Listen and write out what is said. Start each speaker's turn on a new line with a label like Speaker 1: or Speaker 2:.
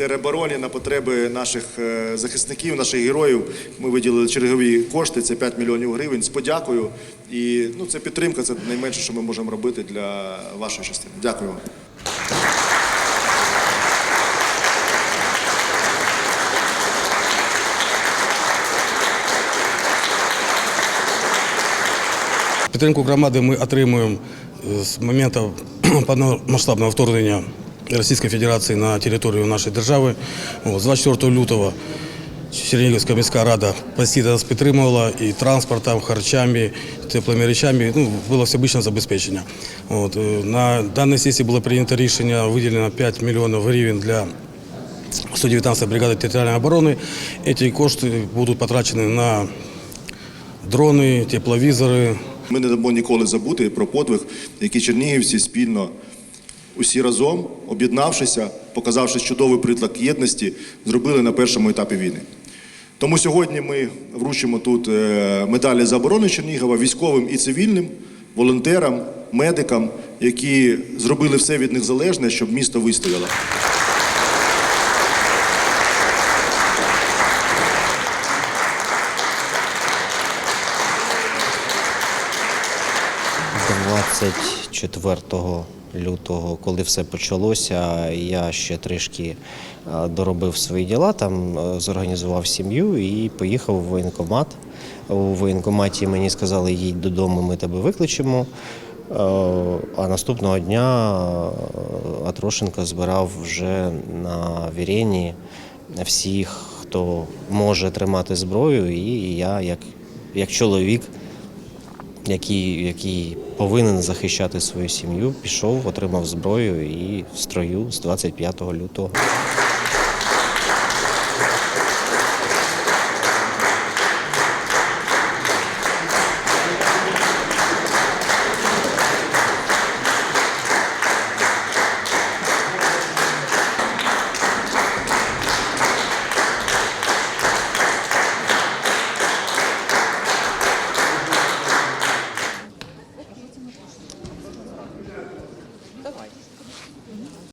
Speaker 1: теробороні, на потреби наших е, захисників, наших героїв. Ми виділили чергові кошти, це 5 мільйонів гривень з подякою. І ну, це підтримка, це найменше, що ми можемо робити для вашої частини. Дякую вам.
Speaker 2: Підтримку громади ми отримуємо з моменту повномасштабного вторгнення Російської Федерації на територію нашої держави. З 24 лютого Чернігівська міська рада постійно нас підтримувала і транспортом, харчами, теплими речами. Ну, було всебічне забезпечення. От, е, на даній сесії було прийнято рішення виділено 5 мільйонів гривень для 119 бригади територіальної оборони. Ці кошти будуть потрачені на дрони, тепловізори,
Speaker 1: Ми не дамо ніколи забути про подвиг, який чернігівці спільно усі разом, об'єднавшися, показавши чудовий приклад єдності, зробили на першому етапі війни. Тому сьогодні ми вручимо тут е, медалі за оборону Чернігова військовим і цивільним, волонтерам, медикам, які зробили все від них залежне, щоб місто вистояло.
Speaker 3: – 24 лютого, коли все почалося, я ще трішки е, доробив свої діла, там е, зорганізував сім'ю і поїхав у воєнкомат. У воєнкоматі мені сказали, їдь додому, ми тебе викличемо. Е, А наступного дня Атрошенко збирав вже на Вірені всіх, хто може тримати зброю, і я, як, як чоловік, який, який повинен захищати свою сім'ю, пішов, отримав зброю і в строю з 25 лютого.